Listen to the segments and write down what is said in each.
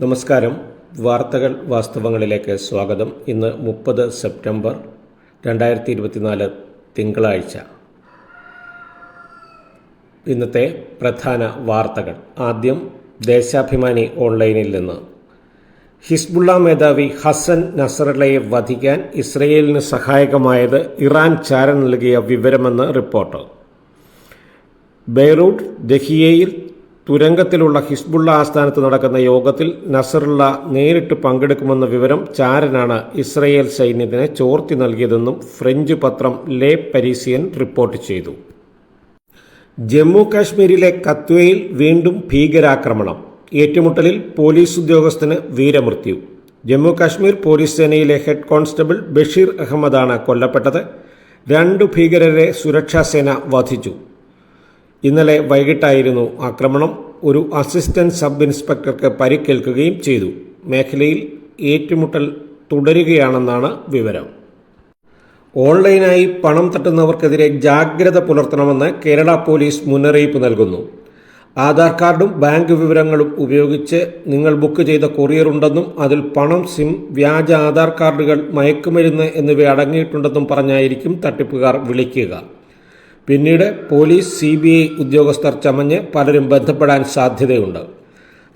നമസ്കാരം. വാർത്തകൾ വാസ്തവങ്ങളിലേക്ക് സ്വാഗതം. ഇന്ന് മുപ്പത് സെപ്റ്റംബർ രണ്ടായിരത്തി ഇരുപത്തിനാല് തിങ്കളാഴ്ച. ഇന്നത്തെ പ്രധാന വാർത്തകൾ. ആദ്യം ദേശാഭിമാനി ഓൺലൈനിൽ നിന്ന്. ഹിസ്ബുള്ള മേധാവി ഹസൻ നസറലയെ വധിക്കാൻ ഇസ്രയേലിന് സഹായകമായത് ഇറാൻ ചാരൻ നൽകിയ വിവരമെന്ന് റിപ്പോർട്ട്. ബെയ്റൂട്ട് ദഹിയയിൽ തുരങ്കത്തിലുള്ള ഹിസ്ബുള്ള ആസ്ഥാനത്ത് നടക്കുന്ന യോഗത്തിൽ നസറുള്ള നേരിട്ട് പങ്കെടുക്കുമെന്ന വിവരം ചാരനാണ് ഇസ്രയേൽ സൈന്യത്തിന് ചോർത്തി നൽകിയതെന്നും ഫ്രഞ്ച് പത്രം ലേ പരീസിയൻ റിപ്പോർട്ട് ചെയ്തു. ജമ്മു കാശ്മീരിലെ കത്വയിൽ വീണ്ടും ഭീകരാക്രമണം. ഏറ്റുമുട്ടലിൽ പോലീസ് ഉദ്യോഗസ്ഥന് വീരമൃത്യു. ജമ്മു കാശ്മീർ പോലീസ് സേനയിലെ ഹെഡ് കോൺസ്റ്റബിൾ ബഷീർ അഹമ്മദാണ് കൊല്ലപ്പെട്ടത്. രണ്ടു ഭീകരരെ സുരക്ഷാസേന വധിച്ചു. ഇന്നലെ വൈകിട്ടായിരുന്നു ആക്രമണം. ഒരു അസിസ്റ്റന്റ് സബ് ഇൻസ്പെക്ടർക്ക് പരിക്കേൽക്കുകയും ചെയ്തു. മേഖലയിൽ ഏറ്റുമുട്ടൽ തുടരുകയാണെന്നാണ് വിവരം. ഓൺലൈനായി പണം തട്ടുന്നവർക്കെതിരെ ജാഗ്രത പുലർത്തണമെന്ന് കേരള പോലീസ് മുന്നറിയിപ്പ് നൽകുന്നു. ആധാർ കാർഡും ബാങ്ക് വിവരങ്ങളും ഉപയോഗിച്ച് നിങ്ങൾ ബുക്ക് ചെയ്ത കൊറിയർ ഉണ്ടെന്നും അതിൽ പണം സിം വ്യാജ ആധാർ കാർഡുകൾ മയക്കുമരുന്ന് എന്നിവ അടങ്ങിയിട്ടുണ്ടെന്നും പറഞ്ഞായിരിക്കും തട്ടിപ്പുകാർ വിളിക്കുക. പിന്നീട് പോലീസ് സി ബി ഐ ഉദ്യോഗസ്ഥർ ചമഞ്ഞ് പലരും ബന്ധപ്പെടാൻ സാധ്യതയുണ്ട്.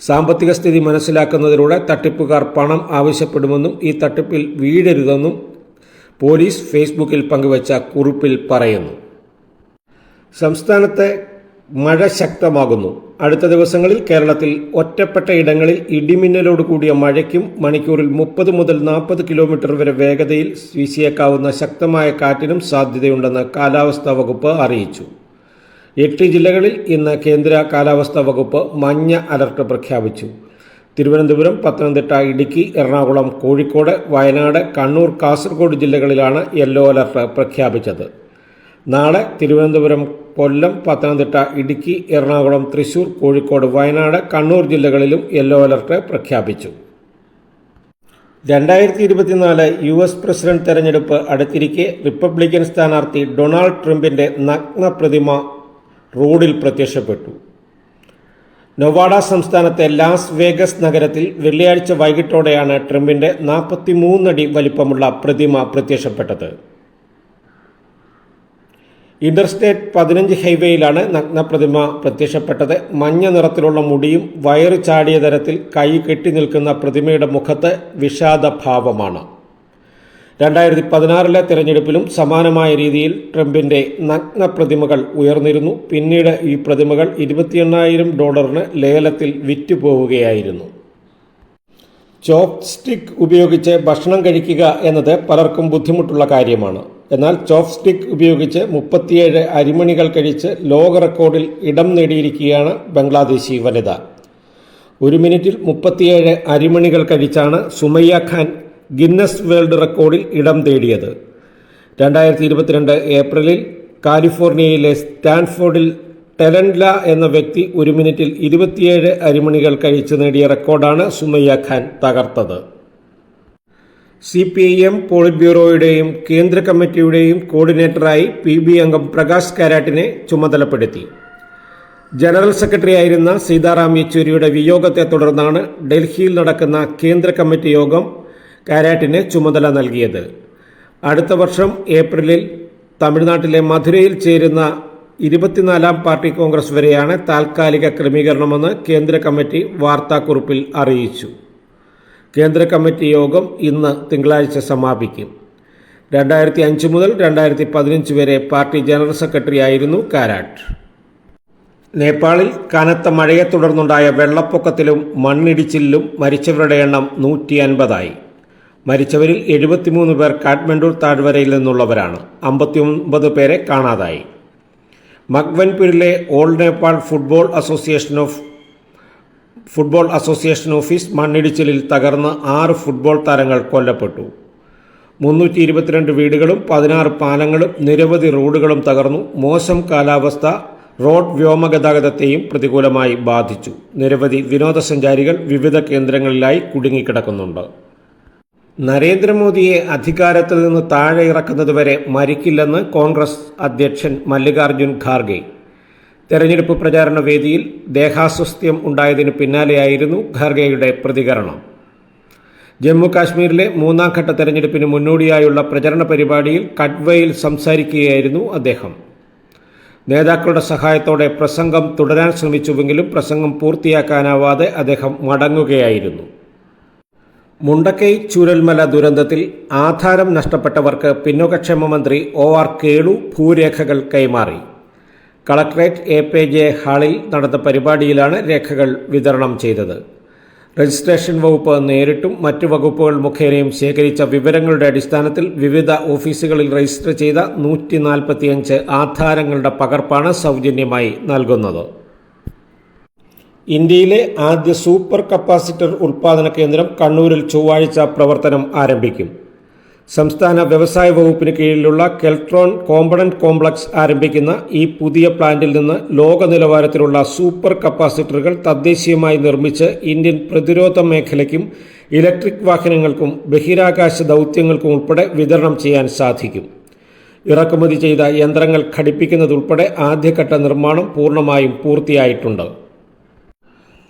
സാമ്പത്തിക സ്ഥിതി മനസ്സിലാക്കുന്നതിലൂടെ തട്ടിപ്പുകാർ പണം ആവശ്യപ്പെടുമെന്നും ഈ തട്ടിപ്പിൽ വീഴരുതെന്നും പോലീസ് ഫേസ്ബുക്കിൽ പങ്കുവച്ച കുറിപ്പിൽ പറയുന്നു. സംസ്ഥാനത്തെ മഴ ശക്തമാകുന്നു. അടുത്ത ദിവസങ്ങളിൽ കേരളത്തിൽ ഒറ്റപ്പെട്ട ഇടങ്ങളിൽ ഇടിമിന്നലോട് കൂടിയ മഴയ്ക്കും മണിക്കൂറിൽ മുപ്പത് മുതൽ നാൽപ്പത് കിലോമീറ്റർ വരെ വേഗതയിൽ വീശിയേക്കാവുന്ന ശക്തമായ കാറ്റിനും സാധ്യതയുണ്ടെന്ന് കാലാവസ്ഥാ വകുപ്പ് അറിയിച്ചു. എട്ട് ജില്ലകളിൽ ഇന്ന് കേന്ദ്ര കാലാവസ്ഥാ വകുപ്പ് മഞ്ഞ അലർട്ട് പ്രഖ്യാപിച്ചു. തിരുവനന്തപുരം പത്തനംതിട്ട ഇടുക്കി എറണാകുളം കോഴിക്കോട് വയനാട് കണ്ണൂർ കാസർഗോഡ് ജില്ലകളിലാണ് യെല്ലോ അലർട്ട് പ്രഖ്യാപിച്ചത്. നാളെ തിരുവനന്തപുരം കൊല്ലം പത്തനംതിട്ട ഇടുക്കി എറണാകുളം തൃശൂർ കോഴിക്കോട് വയനാട് കണ്ണൂർ ജില്ലകളിലും യെല്ലോ അലർട്ട് പ്രഖ്യാപിച്ചു. രണ്ടായിരത്തി ഇരുപത്തിനാല് യു എസ് പ്രസിഡന്റ് തെരഞ്ഞെടുപ്പ് അടുത്തിരിക്കെ റിപ്പബ്ലിക്കൻ സ്ഥാനാർത്ഥി ഡൊണാൾഡ് ട്രംപിന്റെ നഗ്ന പ്രതിമ റോഡിൽ പ്രത്യക്ഷപ്പെട്ടു. നൊവാഡ സംസ്ഥാനത്തെ ലാസ് വേഗസ് നഗരത്തിൽ വെള്ളിയാഴ്ച വൈകിട്ടോടെയാണ് ട്രംപിന്റെ നാൽപ്പത്തിമൂന്നടി വലിപ്പമുള്ള പ്രതിമ പ്രത്യക്ഷപ്പെട്ടത്. ഇന്റർസ്റ്റേറ്റ് പതിനഞ്ച് ഹൈവേയിലാണ് നഗ്നപ്രതിമ പ്രത്യക്ഷപ്പെട്ടത്. മഞ്ഞ നിറത്തിലുള്ള മുടിയും വയറു ചാടിയ തരത്തിൽ കൈ കെട്ടി നിൽക്കുന്ന പ്രതിമയുടെ മുഖത്ത് വിഷാദഭാവമാണ്. രണ്ടായിരത്തി പതിനാറിലെ തിരഞ്ഞെടുപ്പിലും സമാനമായ രീതിയിൽ ട്രംപിന്റെ നഗ്ന പ്രതിമകൾ ഉയർന്നിരുന്നു. പിന്നീട് ഈ പ്രതിമകൾ ഇരുപത്തിയെണ്ണായിരം ഡോളറിന് ലേലത്തിൽ വിറ്റുപോവുകയായിരുന്നു. ചോപ്സ്റ്റിക് ഉപയോഗിച്ച് ഭക്ഷണം കഴിക്കുക എന്നത് പലർക്കും ബുദ്ധിമുട്ടുള്ള കാര്യമാണ്. എന്നാൽ ചോപ്സ്റ്റിക് ഉപയോഗിച്ച് മുപ്പത്തിയേഴ് അരിമണികൾ കഴിച്ച് ലോക റെക്കോർഡിൽ ഇടം നേടിയിരിക്കുകയാണ് ബംഗ്ലാദേശി വനിത. ഒരു മിനിറ്റിൽ മുപ്പത്തിയേഴ് അരിമണികൾ കഴിച്ചാണ് സുമയ്യ ഖാൻ ഗിന്നസ് വേൾഡ് റെക്കോർഡിൽ ഇടം തേടിയത് രണ്ടായിരത്തി ഇരുപത്തിരണ്ട് ഏപ്രിലിൽ കാലിഫോർണിയയിലെ സ്റ്റാൻഫോർഡിൽ ടെലൻഡ്ല എന്ന വ്യക്തി ഒരു മിനിറ്റിൽ ഇരുപത്തിയേഴ് അരിമണികൾ കഴിച്ച് നേടിയ റെക്കോർഡാണ് സുമയ്യ ഖാൻ തകർത്തത്. സി പി ഐ എം പോളിറ്റ് ബ്യൂറോയുടെയും കേന്ദ്ര കമ്മിറ്റിയുടെയും കോർഡിനേറ്ററായി പി ബി അംഗം പ്രകാശ് കാരാട്ടിനെ ചുമതലപ്പെടുത്തി. ജനറൽ സെക്രട്ടറി ആയിരുന്ന സീതാറാം യെച്ചൂരിയുടെ വിയോഗത്തെ തുടർന്നാണ് ഡൽഹിയിൽ നടക്കുന്ന കേന്ദ്ര കമ്മിറ്റി യോഗം കാരാട്ടിന് ചുമതല നൽകിയത്. അടുത്ത വർഷം ഏപ്രിലിൽ തമിഴ്നാട്ടിലെ മധുരയിൽ ചേരുന്ന ഇരുപത്തിനാലാം പാർട്ടി കോൺഗ്രസ് വരെയാണ് താൽക്കാലിക ക്രമീകരണമെന്ന് കേന്ദ്ര കമ്മിറ്റി വാർത്താക്കുറിപ്പിൽ അറിയിച്ചു. കേന്ദ്ര കമ്മിറ്റി യോഗം ഇന്ന് തിങ്കളാഴ്ച സമാപിക്കും. രണ്ടായിരത്തി അഞ്ച് മുതൽ രണ്ടായിരത്തി പതിനഞ്ച് വരെ പാർട്ടി ജനറൽ സെക്രട്ടറി ആയിരുന്നു കാരാട്ട്. നേപ്പാളിൽ കനത്ത മഴയെ തുടർന്നുണ്ടായ വെള്ളപ്പൊക്കത്തിലും മണ്ണിടിച്ചിലും മരിച്ചവരുടെ എണ്ണം നൂറ്റി അൻപതായി മരിച്ചവരിൽ എഴുപത്തിമൂന്ന് പേർ കാഠ്മണ്ഡു താഴ്വരയിൽ നിന്നുള്ളവരാണ്. അമ്പത്തിയൊമ്പത് പേരെ കാണാതായി. മക്വൻപൂരിലെ old Nepal football association of football association office മണ്ണിടിച്ചിലിൽ തകർന്ന് ആറ് ഫുട്ബോൾ താരങ്ങൾ കൊല്ലപ്പെട്ടു. മുന്നൂറ്റി ഇരുപത്തിരണ്ട് വീടുകളും പതിനാറ് പാലങ്ങളും നിരവധി റോഡുകളും തകർന്നു. മോശം കാലാവസ്ഥ റോഡ് വ്യോമഗതാഗതത്തെയും പ്രതികൂലമായി ബാധിച്ചു. നിരവധി വിനോദസഞ്ചാരികൾ വിവിധ കേന്ദ്രങ്ങളിലായി കുടുങ്ങിക്കിടക്കുന്നുണ്ട്. നരേന്ദ്രമോദിയെ അധികാരത്തിൽ നിന്ന് താഴെ ഇറക്കുന്നതുവരെ മരിക്കില്ലെന്ന് കോൺഗ്രസ് അധ്യക്ഷൻ മല്ലികാർജുൻ ഖാർഗെ. തെരഞ്ഞെടുപ്പ് പ്രചാരണ വേദിയിൽ ദേഹാസ്വസ്ഥ്യം ഉണ്ടായതിന് പിന്നാലെയായിരുന്നു ഖാർഗെയുടെ പ്രതികരണം. ജമ്മു കാശ്മീരിലെ മൂന്നാം ഘട്ട തെരഞ്ഞെടുപ്പിന് മുന്നോടിയായുള്ള പ്രചരണ പരിപാടിയിൽ കട്വയിൽ സംസാരിക്കുകയായിരുന്നു അദ്ദേഹം. നേതാക്കളുടെ സഹായത്തോടെ പ്രസംഗം തുടരാൻ ശ്രമിച്ചുവെങ്കിലും പ്രസംഗം പൂർത്തിയാക്കാനാവാതെ അദ്ദേഹം മടങ്ങുകയായിരുന്നു. മുണ്ടക്കൈ ചുരൽമല ദുരന്തത്തിൽ ആധാരം നഷ്ടപ്പെട്ടവർക്ക് പിന്നോക്കക്ഷേമ മന്ത്രി ഒ ആർ കേളു ഭൂരേഖകൾ കൈമാറി. കളക്ടറേറ്റ് എ പി ജെ ഹാളിൽ നടന്ന പരിപാടിയിലാണ് രേഖകൾ വിതരണം ചെയ്തത്. രജിസ്ട്രേഷൻ വകുപ്പ് നേരിട്ടും മറ്റു വകുപ്പുകൾ മുഖേനയും ശേഖരിച്ച വിവരങ്ങളുടെ അടിസ്ഥാനത്തിൽ വിവിധ ഓഫീസുകളിൽ രജിസ്റ്റർ ചെയ്ത നൂറ്റി നാൽപ്പത്തിയഞ്ച് ആധാരങ്ങളുടെ പകർപ്പാണ് സൗജന്യമായി നൽകുന്നത്. ഇന്ത്യയിലെ ആദ്യ സൂപ്പർ കപ്പാസിറ്റർ ഉൽപാദന കേന്ദ്രം കണ്ണൂരിൽ ചൊവ്വാഴ്ച പ്രവർത്തനം ആരംഭിക്കും. സംസ്ഥാന വ്യവസായ വകുപ്പിന് കീഴിലുള്ള കെൽട്രോൺ കോമ്പണന്റ് കോംപ്ലക്സ് ആരംഭിക്കുന്ന ഈ പുതിയ പ്ലാന്റിൽ നിന്ന് ലോക നിലവാരത്തിലുള്ള സൂപ്പർ കപ്പാസിറ്ററുകൾ തദ്ദേശീയമായി നിർമ്മിച്ച് ഇന്ത്യൻ പ്രതിരോധ മേഖലയ്ക്കും ഇലക്ട്രിക് വാഹനങ്ങൾക്കും ബഹിരാകാശ ദൗത്യങ്ങൾക്കും ഉൾപ്പെടെ വിതരണം ചെയ്യാൻ സാധിക്കും. ഇറക്കുമതി ചെയ്ത യന്ത്രങ്ങൾ ഘടിപ്പിക്കുന്നതുൾപ്പെടെ ആദ്യഘട്ട നിർമ്മാണം പൂർണമായും പൂർത്തിയായിട്ടുണ്ട്.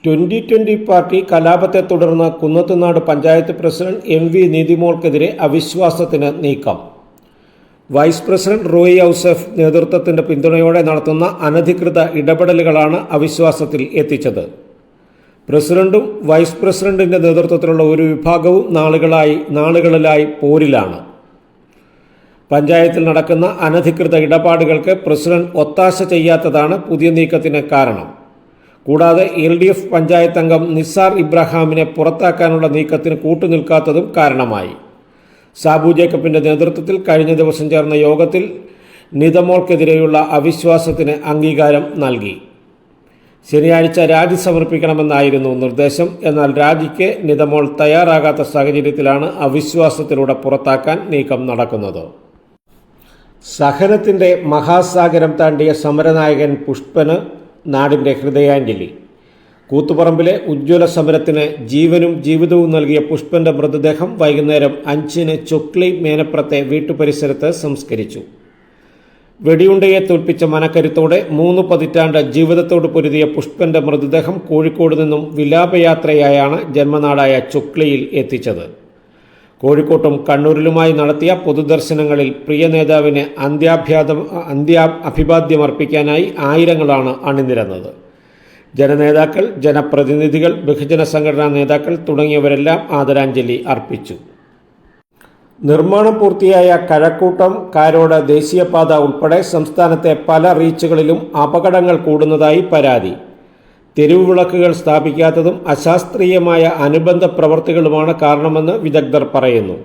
ട്വന്റി ട്വന്റി പാർട്ടി കലാപത്തെ തുടർന്ന് Kunnathunad panchayat president M V നീതിമോൾക്കെതിരെ അവിശ്വാസത്തിന് നീക്കം. വൈസ് പ്രസിഡന്റ് റോയി ഔസഫ് നേതൃത്വത്തിന്റെ പിന്തുണയോടെ നടത്തുന്ന അനധികൃത ഇടപെടലുകളാണ് അവിശ്വാസത്തിൽ എത്തിച്ചത്. പ്രസിഡന്റും വൈസ് പ്രസിഡന്റിന്റെ നേതൃത്വത്തിലുള്ള ഒരു വിഭാഗവും നാളുകളായി നാളുകളിലായി പോരിലാണ്. പഞ്ചായത്തിൽ നടക്കുന്ന അനധികൃത ഇടപാടുകൾക്ക് പ്രസിഡന്റ് ഒത്താശ ചെയ്യാത്തതാണ് പുതിയ നീക്കത്തിന് കാരണം. കൂടാതെ എൽ ഡി എഫ് പഞ്ചായത്ത് അംഗം നിസാർ ഇബ്രാഹാമിനെ പുറത്താക്കാനുള്ള നീക്കത്തിന് കൂട്ടുനിൽക്കാത്തതും കാരണമായി. സാബു ജേക്കബിന്റെ നേതൃത്വത്തിൽ കഴിഞ്ഞ ദിവസം ചേർന്ന യോഗത്തിൽ നിതമോൾക്കെതിരെയുള്ള അവിശ്വാസത്തിന് അംഗീകാരം നൽകി. ശനിയാഴ്ച രാജി സമർപ്പിക്കണമെന്നായിരുന്നു നിർദ്ദേശം. എന്നാൽ രാജിക്ക് നിതമോൾ തയ്യാറാകാത്ത സാഹചര്യത്തിലാണ് അവിശ്വാസത്തിലൂടെ പുറത്താക്കാൻ നീക്കം നടക്കുന്നത്. സഹനത്തിന്റെ മഹാസാഗരം താണ്ടിയ സമരനായകൻ പുഷ്പന് നാടിന്റെ ഹൃദയാഞ്ജലി. കൂത്തുപറമ്പിലെ ഉജ്ജ്വല സമരത്തിന് ജീവനും ജീവിതവും നൽകിയ പുഷ്പന്റെ മൃതദേഹം വൈകുന്നേരം അഞ്ചിന് ചൊക്ലി മേനപ്പുറത്തെ വീട്ടുപരിസരത്ത് സംസ്കരിച്ചു. വെടിയുണ്ടയെ തോൽപ്പിച്ച മനക്കരുത്തോടെ മൂന്ന് പതിറ്റാണ്ട് ജീവിതത്തോട് പൊരുതിയ പുഷ്പന്റെ മൃതദേഹം കോഴിക്കോട് നിന്നും വിലാപയാത്രയായാണ് ജന്മനാടായ ചൊക്ലിയിൽ എത്തിച്ചത്. കോഴിക്കോട്ടും കണ്ണൂരിലുമായി നടത്തിയ പൊതുദർശനങ്ങളിൽ പ്രിയ നേതാവിന് അന്ത്യാഭ്യാദം അന്ത്യാ അഭിവാദ്യമർപ്പിക്കാനായി ആയിരങ്ങളാണ് അണിനിരന്നത്. ജനനേതാക്കൾ ജനപ്രതിനിധികൾ ബഹുജന സംഘടനാ നേതാക്കൾ തുടങ്ങിയവരെല്ലാം ആദരാഞ്ജലി അർപ്പിച്ചു. നിർമ്മാണം പൂർത്തിയായ കഴക്കൂട്ടം കാരോട് ദേശീയപാത ഉൾപ്പെടെ സംസ്ഥാനത്തെ പല റീച്ചുകളിലും അപകടങ്ങൾ കൂടുന്നതായി പരാതി. തെരുവ് വിളക്കുകൾ സ്ഥാപിക്കാത്തതും അശാസ്ത്രീയമായ അനുബന്ധ പ്രവർത്തികളുമാണ് കാരണമെന്ന് വിദഗ്ധർ പറയുന്നു.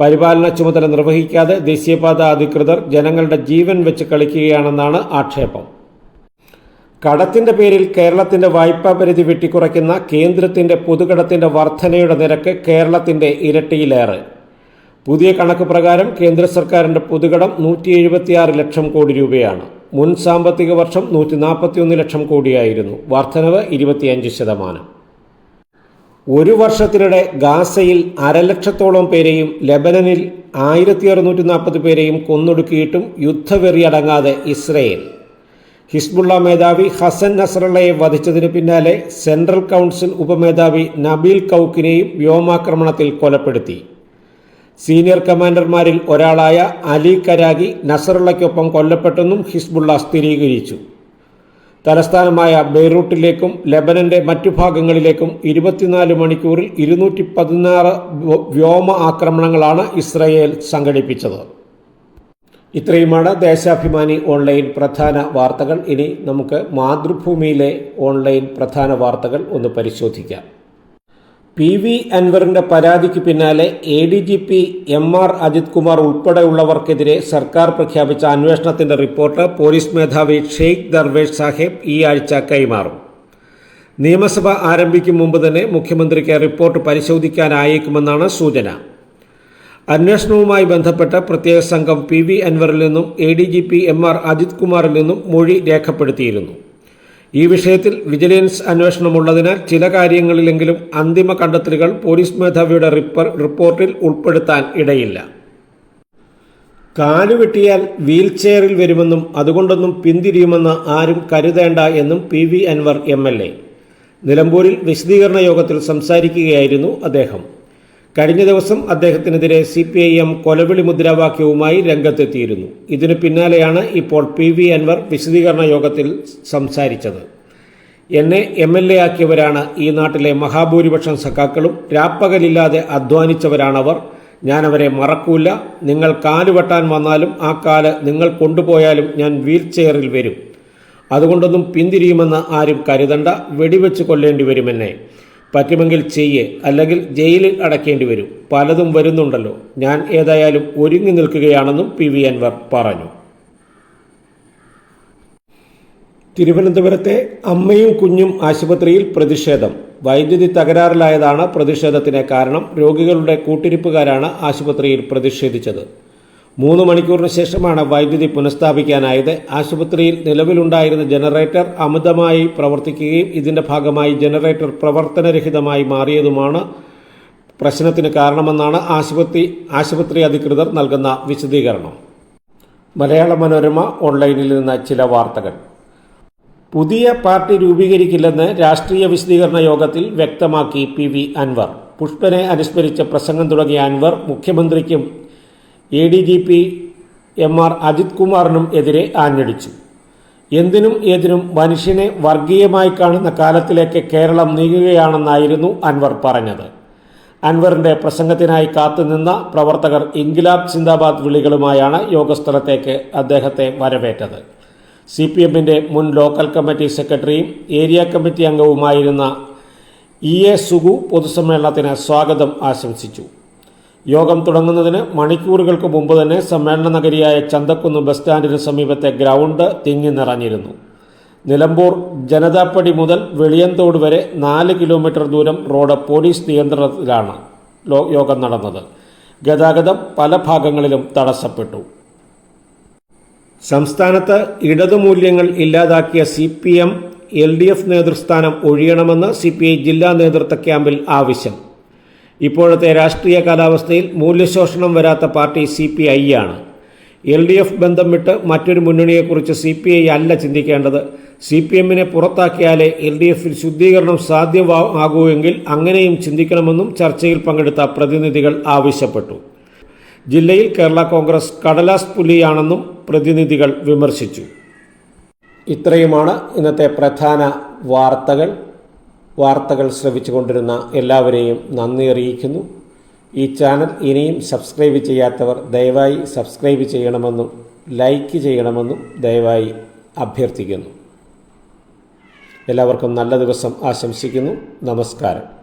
പരിപാലന ചുമതല നിർവഹിക്കാതെ ദേശീയപാത അധികൃതർ ജനങ്ങളുടെ ജീവൻ വെച്ച് കളിക്കുകയാണെന്നാണ് ആക്ഷേപം. കടത്തിന്റെ പേരിൽ കേരളത്തിന്റെ വായ്പാ പരിധി വെട്ടിക്കുറയ്ക്കുന്ന കേന്ദ്രത്തിന്റെ പൊതുകടത്തിന്റെ വർധനയുടെ നിരക്ക് കേരളത്തിന്റെ ഇരട്ടിയിലേറെ. പുതിയ കണക്ക് പ്രകാരം കേന്ദ്ര സർക്കാരിന്റെ പൊതുകടം നൂറ്റി എഴുപത്തിയാറ് ലക്ഷം കോടി രൂപയാണ്. മുൻ സാമ്പത്തിക വർഷം നൂറ്റി നാൽപ്പത്തിയൊന്ന് ലക്ഷം കോടിയായിരുന്നു. വർധനവ് ഇരുപത്തിയഞ്ച് ശതമാനം. ഒരു വർഷത്തിനിടെ ഗാസയിൽ അരലക്ഷത്തോളം പേരെയും ലെബനനിൽ ആയിരത്തി അറുന്നൂറ്റി നാൽപ്പത് പേരെയും കൊന്നൊടുക്കിയിട്ടും യുദ്ധവെറിയടങ്ങാതെ ഇസ്രയേൽ. ഹിസ്ബുള്ള മേധാവി ഹസൻ നസറള്ളയെ വധിച്ചതിന് പിന്നാലെ സെൻട്രൽ കൗൺസിൽ ഉപമേധാവി നബീൽ കൌക്കിനെയും വ്യോമാക്രമണത്തിൽ കൊലപ്പെടുത്തി. സീനിയർ കമാൻഡർമാരിൽ ഒരാളായ അലി കരാഗി നസറുള്ളയ്ക്കൊപ്പം കൊല്ലപ്പെട്ടെന്നും ഹിസ്ബുള്ള സ്ഥിരീകരിച്ചു. തലസ്ഥാനമായ ബെയ്റൂട്ടിലേക്കും ലെബനന്റെ മറ്റു ഭാഗങ്ങളിലേക്കും ഇരുപത്തിനാല് മണിക്കൂറിൽ ഇരുന്നൂറ്റി പതിനാറ് വ്യോമ ആക്രമണങ്ങളാണ് ഇസ്രയേൽ സംഘടിപ്പിച്ചത്. ഇത്രയുമാണ് ദേശാഭിമാനി ഓൺലൈൻ പ്രധാന വാർത്തകൾ. ഇനി നമുക്ക് മാതൃഭൂമിയിലെ ഓൺലൈൻ പ്രധാന വാർത്തകൾ ഒന്ന് പരിശോധിക്കാം. പി വി അൻവറിന്റെ പരാതിക്ക് പിന്നാലെ A D G P M R Ajith Kumar ഉൾപ്പെടെയുള്ളവർക്കെതിരെ സർക്കാർ പ്രഖ്യാപിച്ച അന്വേഷണത്തിന്റെ റിപ്പോർട്ട് പോലീസ് മേധാവി ഷെയ്ഖ് ദർവേഷ് സാഹിബ് ഈ ആഴ്ച കൈമാറും. നിയമസഭ ആരംഭിക്കും മുമ്പ് തന്നെ മുഖ്യമന്ത്രിക്ക് റിപ്പോർട്ട് പരിശോധിക്കാനായേക്കുമെന്നാണ് സൂചന. അന്വേഷണവുമായി ബന്ധപ്പെട്ട് പ്രത്യേക സംഘം പി വി അൻവറിൽ നിന്നും A D G P M R Ajith കുമാറിൽ നിന്നും മൊഴി രേഖപ്പെടുത്തിയിരുന്നു. ഈ വിഷയത്തിൽ വിജിലൻസ് അന്വേഷണമുള്ളതിനാൽ ചില കാര്യങ്ങളിലെങ്കിലും അന്തിമ കണ്ടെത്തലുകൾ പോലീസ് മേധാവിയുടെ റിപ്പോർട്ടിൽ ഉൾപ്പെടുത്താൻ ഇടയില്ല. കാലുവെട്ടിയാൽ വീൽ ചെയറിൽ വരുമെന്നും അതുകൊണ്ടൊന്നും പിന്തിരിയുമെന്ന് ആരും കരുതേണ്ട എന്നും P V Anvar M L A. നിലമ്പൂരിൽ വിശദീകരണ യോഗത്തിൽ സംസാരിക്കുകയായിരുന്നു അദ്ദേഹം. കഴിഞ്ഞ ദിവസം അദ്ദേഹത്തിനെതിരെ സി പി ഐ എം കൊലവിളി മുദ്രാവാക്യവുമായി രംഗത്തെത്തിയിരുന്നു. ഇതിനു പിന്നാലെയാണ് ഇപ്പോൾ പി വി അൻവർ വിശദീകരണ യോഗത്തിൽ സംസാരിച്ചത്. എന്നെ എം എൽ എ ആക്കിയവരാണ് ഈ നാട്ടിലെ മഹാഭൂരിപക്ഷം സഖാക്കളും. രാപ്പകലില്ലാതെ അധ്വാനിച്ചവരാണവർ. ഞാനവരെ മറക്കൂല. നിങ്ങൾ കാൽ വെട്ടാൻ വന്നാലും ആ കാൽ നിങ്ങൾ കൊണ്ടുപോയാലും ഞാൻ വീൽ ചെയറിൽ വരും. അതുകൊണ്ടൊന്നും പിന്തിരിയുമെന്ന് ആരും കരുതണ്ട. വെടിവെച്ച് കൊല്ലേണ്ടി വരുമെന്നെ പറ്റുമെങ്കിൽ ചെയ്യേ അല്ലെങ്കിൽ ജയിലിൽ അടയ്ക്കേണ്ടി വരും. പലതും വരുന്നുണ്ടല്ലോ. ഞാൻ ഏതായാലും ഒരുങ്ങി നിൽക്കുകയാണെന്നും പി വി അൻവർ പറഞ്ഞു. തിരുവനന്തപുരത്തെ അമ്മയും കുഞ്ഞും ആശുപത്രിയിൽ പ്രതിഷേധം. വൈദ്യുതി തകരാറിലായതാണ് പ്രതിഷേധത്തിന് കാരണം. രോഗികളുടെ കൂട്ടിരിപ്പുകാരാണ് ആശുപത്രിയിൽ പ്രതിഷേധിച്ചത്. മൂന്ന് മണിക്കൂറിന് ശേഷമാണ് വൈദ്യുതി പുനഃസ്ഥാപിക്കാനായത്. ആശുപത്രിയിൽ നിലവിലുണ്ടായിരുന്ന ജനറേറ്റർ അമിതമായി പ്രവർത്തിക്കുകയും ഇതിന്റെ ഭാഗമായി ജനറേറ്റർ പ്രവർത്തനരഹിതമായി മാറിയതുമാണ് പ്രശ്നത്തിന് കാരണമെന്നാണ് ആശുപത്രി ആശുപത്രി അധികൃതർ നൽകുന്ന വിശദീകരണം. മലയാള മനോരമ ഓൺലൈനിൽ നിന്ന് ചില വാർത്തകൾ. പുതിയ പാർട്ടി രൂപീകരിക്കില്ലെന്ന് രാഷ്ട്രീയ വിശദീകരണ യോഗത്തിൽ വ്യക്തമാക്കി പി വി അൻവർ. പുഷ്പനെ അനുസ്മരിച്ച് പ്രസംഗം തുടങ്ങിയ അൻവർ മുഖ്യമന്ത്രിക്കും A D G P M R Ajith കുമാറിനും എതിരെ ആഞ്ഞടിച്ചു. എന്തിനും ഏതിനും മനുഷ്യനെ വർഗീയമായി കാണുന്ന കാലത്തിലേക്ക് കേരളം നീങ്ങുകയാണെന്നായിരുന്നു അൻവർ പറഞ്ഞത്. അൻവറിന്റെ പ്രസംഗത്തിനായി കാത്തുനിന്ന പ്രവർത്തകർ ഇൻഗിലാബ് സിന്ദാബാദ് വിളികളുമായാണ് യോഗസ്ഥലത്തേക്ക് അദ്ദേഹത്തെ വരവേറ്റത്. സി പി എമ്മിന്റെ മുൻ ലോക്കൽ കമ്മിറ്റി സെക്രട്ടറിയും ഏരിയ കമ്മിറ്റി അംഗവുമായിരുന്ന ഇ എ സുഗു പൊതുസമ്മേളനത്തിന് സ്വാഗതം ആശംസിച്ചു. യോഗം തുടങ്ങുന്നതിന് മണിക്കൂറുകൾക്ക് മുമ്പ് തന്നെ സമ്മേളന നഗരിയായ ചന്തക്കുന്ന് ബസ് സ്റ്റാൻഡിന് സമീപത്തെ ഗ്രൗണ്ട് തിങ്ങി നിറഞ്ഞിരുന്നു. നിലമ്പൂർ ജനതാപ്പടി മുതൽ വെളിയന്തോട് വരെ നാല് കിലോമീറ്റർ ദൂരം റോഡ് പോലീസ് നിയന്ത്രണത്തിലാണ് യോഗം നടന്നത്. ഗതാഗതം പല ഭാഗങ്ങളിലും തടസ്സപ്പെട്ടു. സംസ്ഥാനത്ത് ഇടതുമൂല്യങ്ങൾ ഇല്ലാതാക്കിയ C P M L D F നേതൃസ്ഥാനം ഒഴിയണമെന്ന് സി പി ഐ ജില്ലാ നേതൃത്വ ക്യാമ്പിൽ ആവശ്യം. ഇപ്പോഴത്തെ രാഷ്ട്രീയ കാലാവസ്ഥയിൽ മൂല്യശോഷണം വരാത്ത പാർട്ടി സി പി ഐ ആണ്. എൽ ഡി എഫ് ബന്ധം വിട്ട് മറ്റൊരു മുന്നണിയെക്കുറിച്ച് സി പി ഐ അല്ല ചിന്തിക്കേണ്ടത്. സി പി എമ്മിനെ പുറത്താക്കിയാലേ എൽ ഡി എഫിൽ ശുദ്ധീകരണം സാധ്യമാകൂ എങ്കിൽ അങ്ങനെയും ചിന്തിക്കണമെന്നും ചർച്ചയിൽ പങ്കെടുത്ത പ്രതിനിധികൾ ആവശ്യപ്പെട്ടു. ജില്ലയിൽ കേരള കോൺഗ്രസ് കടലാസ് പുലിയാണെന്നും പ്രതിനിധികൾ വിമർശിച്ചു. ഇത്രയുമാണ് ഇന്നത്തെ പ്രധാന വാർത്തകൾ. വാർത്തകൾ ശ്രവിച്ചു കൊണ്ടിരുന്ന എല്ലാവരെയും നന്ദി അറിയിക്കുന്നു. ഈ ചാനൽ ഇനിയും സബ്സ്ക്രൈബ് ചെയ്യാത്തവർ ദയവായി സബ്സ്ക്രൈബ് ചെയ്യണമെന്നും ലൈക്ക് ചെയ്യണമെന്നും ദയവായി അഭ്യർത്ഥിക്കുന്നു. എല്ലാവർക്കും നല്ല ദിവസം ആശംസിക്കുന്നു. നമസ്കാരം.